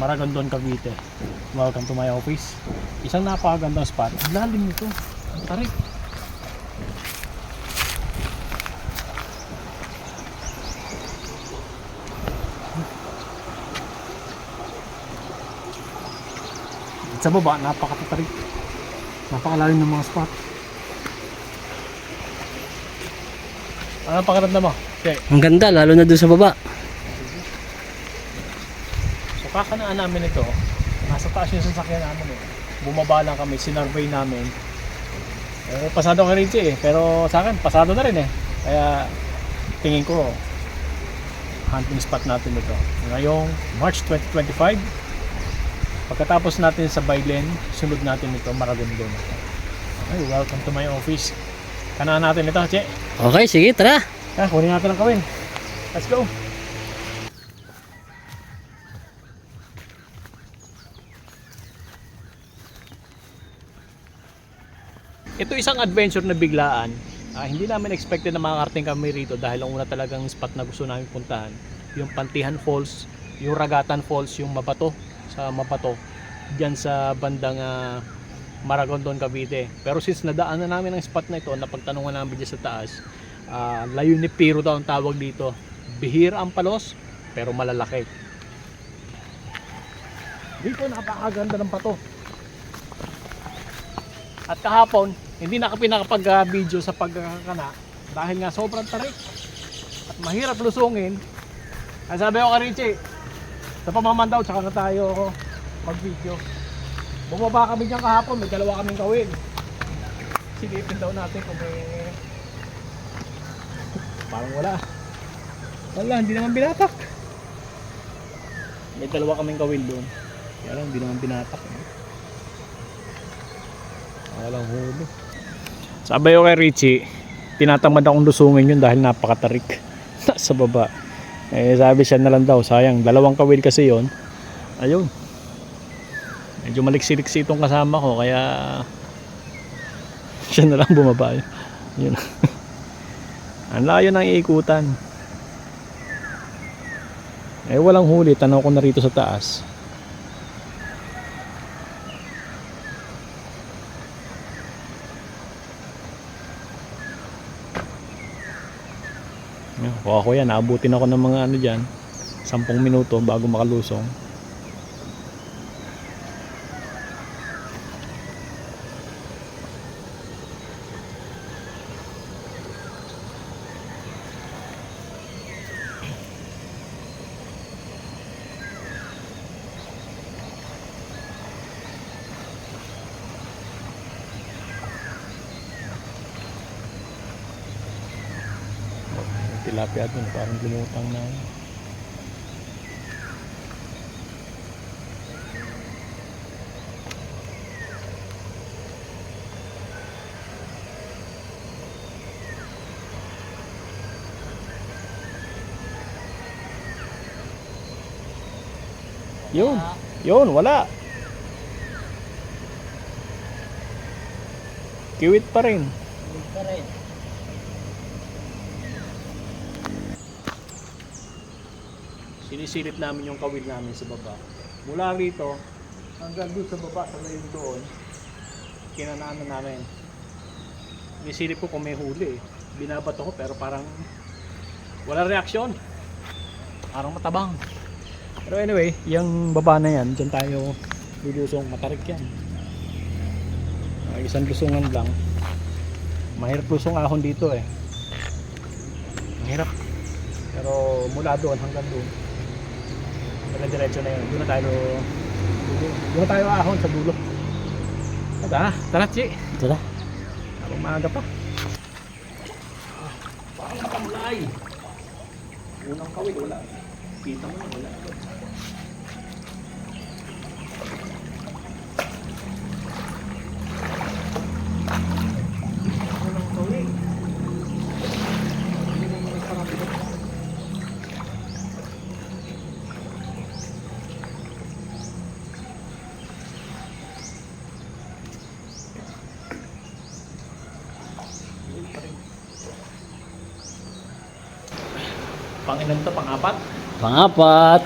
Maragondon, Cavite. Welcome to my office. Isang napakagandang spot. Ang lalim nito. Ang tarik. Sa baba, napakatarik. Napakalalim ng mga spot. Ano ang pakiramdam mo? Okay. Ang ganda, lalo na doon sa baba. So kakanaan namin ito, nasa taas yung sasakyan namin eh. Bumaba lang kami, sinurvey namin. Eh, pasado ka rin siya eh. Pero sa akin, pasado na rin eh. Kaya tingin ko, hunting spot natin ito. Ngayong March 2025, pagkatapos natin sa Bailen, sunod natin ito, Maragondon. Ay, welcome to my office. Kanaan natin ito, Che. Okay, sige, tara. Ah, kunin natin ang kawin. Let's go. Ito isang adventure na biglaan. Ah, hindi namin expected na makakarating kami rito dahil ang una talagang spot na gusto namin puntahan, yung Pantihan Falls, yung Ragatan Falls, yung Mabato sa Mabato diyan sa bandang ah, Maragondon, Cavite. Pero since nadaanan namin ang spot na ito, napagtanungan namin dyan sa taas, Ah, Layunipiro daw ang tawag dito. Bihira ang palos, pero malalaki. Dito napakaganda ng pato. At kahapon, hindi na pinakapag-video sa pagkakana dahil nga sobrang tarik at mahirap lusungin. Kaya sabi ko kay Richie, sa pamamandaw, tsaka na tayo mag-video. Bumaba kami dyan kahapon, may dalawa kaming gawin. Silipin daw natin kung may Parang wala. Wala, hindi naman binatak. May dalawa kaming gawin doon. Kaya lang, hindi naman binatak. Eh. Walang huli. Sabi ko kay Richie, tinatamad akong lusungin yun dahil napakatarik. Nasa baba. Eh, sabi siya na lang daw, sayang, dalawang kawil kasi yon Ayun. Medyo maliksi-liksi itong kasama ko, kaya siya na lang bumaba. Yun. Ang layo ng iikutan. Eh walang huli, tanaw ko na rito sa taas. Yan, Kuha ko yan, naabutin ako ng mga ano dyan, 10 minuto bago makalusong. Tilapia dun, parang lumutang na. Yun, yun, wala. Kiwit pa rin. Sinisilip namin yung kawil namin sa baba. Mula rito, hanggang doon sa baba, sa layo doon, kinanaanan namin. Sinisilip ko kung may huli. eh. Binabato ko pero parang wala reaksyon. Parang matabang. Pero anyway, yung baba na yan, dyan tayo lulusong matarik yan. Ay, isang lusungan lang. Mahirap lusong ahon dito eh. Mahirap. Pero mula doon hanggang doon, dire-diretso na yun. Doon na tayo, doon na tayo ahon sa dulo. Tara, tara, Chi. Tara. Habang maaga pa. Parang kamlay. Unang kawit, wala. Kita mo na, wala. Pangilan to, pang-apat? Pang-apat.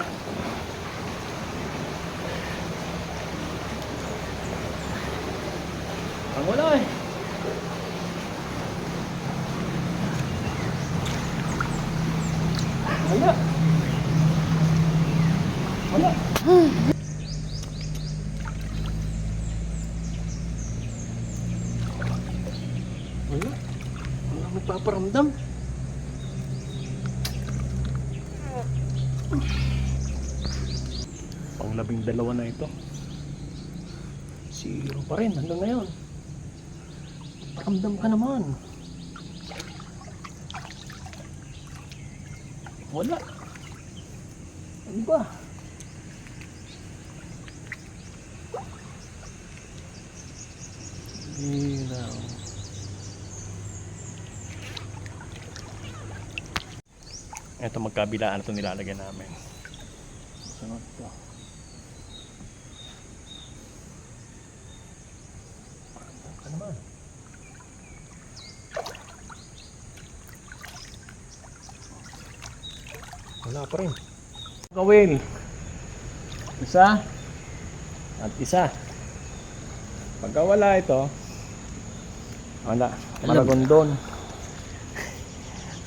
Pangwala eh. Wala. Wala. Wala. Wala nagpaparamdam. Dalawa na ito. Zero pa rin hanggang ngayon. Paramdam ka naman. Wala. Ano ba? Ilaw. Ito magkabilaan ito nilalagyan namin. Sunod to. Wala pa rin. Gawin. Isa. At isa. Pagka wala ito, wala. Maragondon.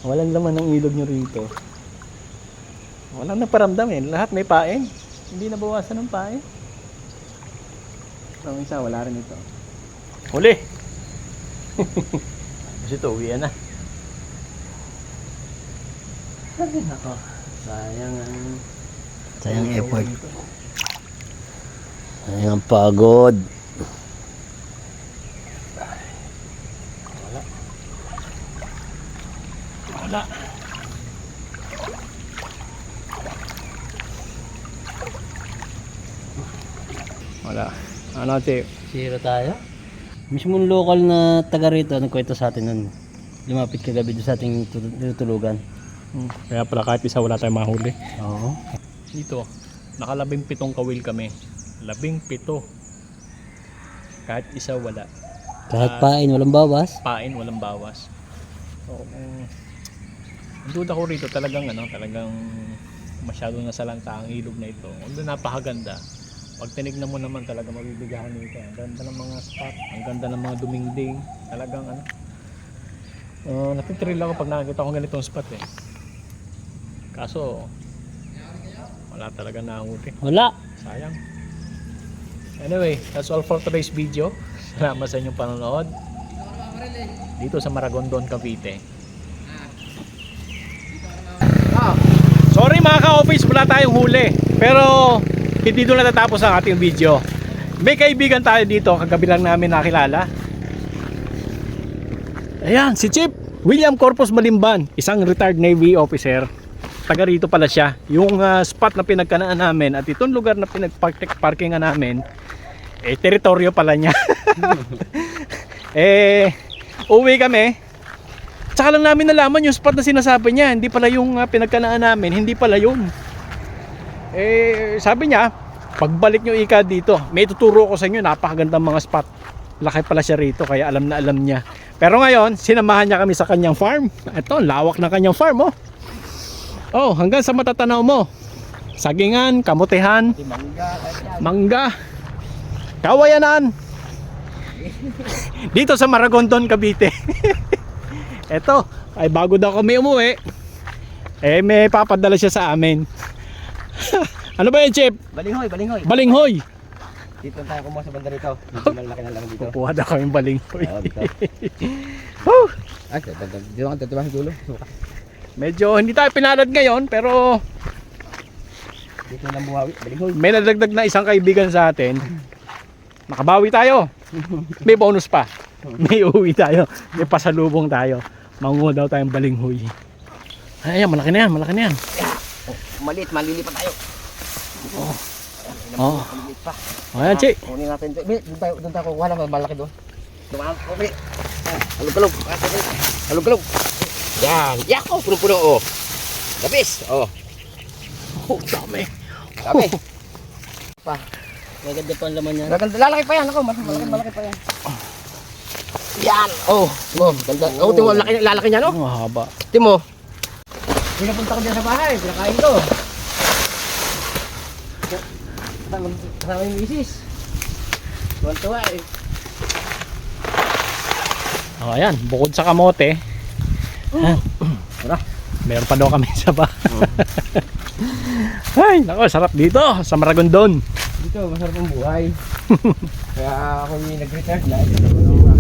Walang laman ng ilog nyo rito. Walang naparamdam eh. Lahat may pain. Hindi nabawasan ng pain. Ang isa, wala rin ito. Huli! Kasi ito, uwian na. Ay, nako. Sayang ang... Sayang effort. Sayang ang pagod. Wala. Wala. Ano, Che? Zero tayo? Mismo local na taga rito, nagkwento sa atin nun. Lumapit kagabi doon sa ating tu- tinutulugan. Hmm. Kaya pala kahit isa wala tayong mahuli. Oo. Dito, nakalabing pitong kawil kami. Labing pito. Kahit isa wala. Kahit pain, walang bawas. Pain, walang bawas. So, um, ang duda ko rito talagang ano, talagang masyado na salanta ang ilog na ito. Although napakaganda. Pag tinignan mo naman talaga mabibigahan nito. Ang ganda ng mga spot, ang ganda ng mga dumingding. Talagang ano. Uh, natitrill ako pag nakakita ko ganitong spot eh. Kaso, wala talaga nahuli. Wala. Sayang. Anyway, that's all for today's video. Salamat sa inyong panonood. Dito sa Maragondon, Cavite. Ah, sorry mga ka-office, wala tayong huli. Pero hindi doon natatapos ang ating video. May kaibigan tayo dito, kagabi lang namin nakilala. Ayan, si Chief William Corpus Malimban, isang retired Navy officer. Taga rito pala siya. Yung ah, spot na pinagkanaan namin at itong lugar na pinagparkingan namin, eh, teritoryo pala niya. eh, uwi kami. Tsaka lang namin nalaman yung spot na sinasabi niya. Hindi pala yung ah, pinagkanaan namin, hindi pala yun. Eh, sabi niya, pagbalik nyo ika dito, may tuturo ko sa inyo, napakagandang mga spot. Laki pala siya rito, kaya alam na alam niya. Pero ngayon, sinamahan niya kami sa kanyang farm. Ito, lawak na kanyang farm, oh. Oh, hanggang sa matatanaw mo. Sagingan, kamutihan, mangga, kawayanan. Dito sa Maragondon, Cavite. Ito, ay bago daw kami umuwi. Eh, may papadala siya sa amin. ano ba yan, Chip? Balinghoy, balinghoy. Balinghoy. Dito tayo kumuha sa banda rito. Medyo malaki na lang dito. Kukuha daw kami balinghoy. Oo, dito. Whew! Ay, dito dito- dito sa dulo. Medyo hindi tayo pinalad ngayon, pero Dito na buhawi, balinghoy. may nadagdag na isang kaibigan sa atin. Makabawi tayo. May bonus pa. May uwi tayo. May pasalubong tayo. Manguha daw tayong balinghoy. Ay, ayan, malaki na yan, malaki na yan. Maliit, malilipat tayo. Oh. Maliit pa. Ayan, Chi. Kunin natin doon tayo, doon tayo ng malaki doon. Dumaan ko, be. Alog-alog. Yan. Yako, puno-puno, oh. Labis, oh. Oh, dami. Dami. Pa. Maganda pa ang laman niya. Gaganda, lalaki pa yan ako, malaki, malaki pa yan. Yan, oh. Oh, ganda. Oh, timo, laki, lalaki niya, no? Ang haba. Timo. Pinapunta ko dyan sa bahay, pinakain ko. Kasama yung misis. Tuwan-tuwa eh. O ayan, bukod sa kamote, Ah, Tara. meron pa daw kami sa ba. Ay, nako, sarap dito sa Maragondon. Dito, masarap ang buhay. Kaya ako yung nag-retire ano,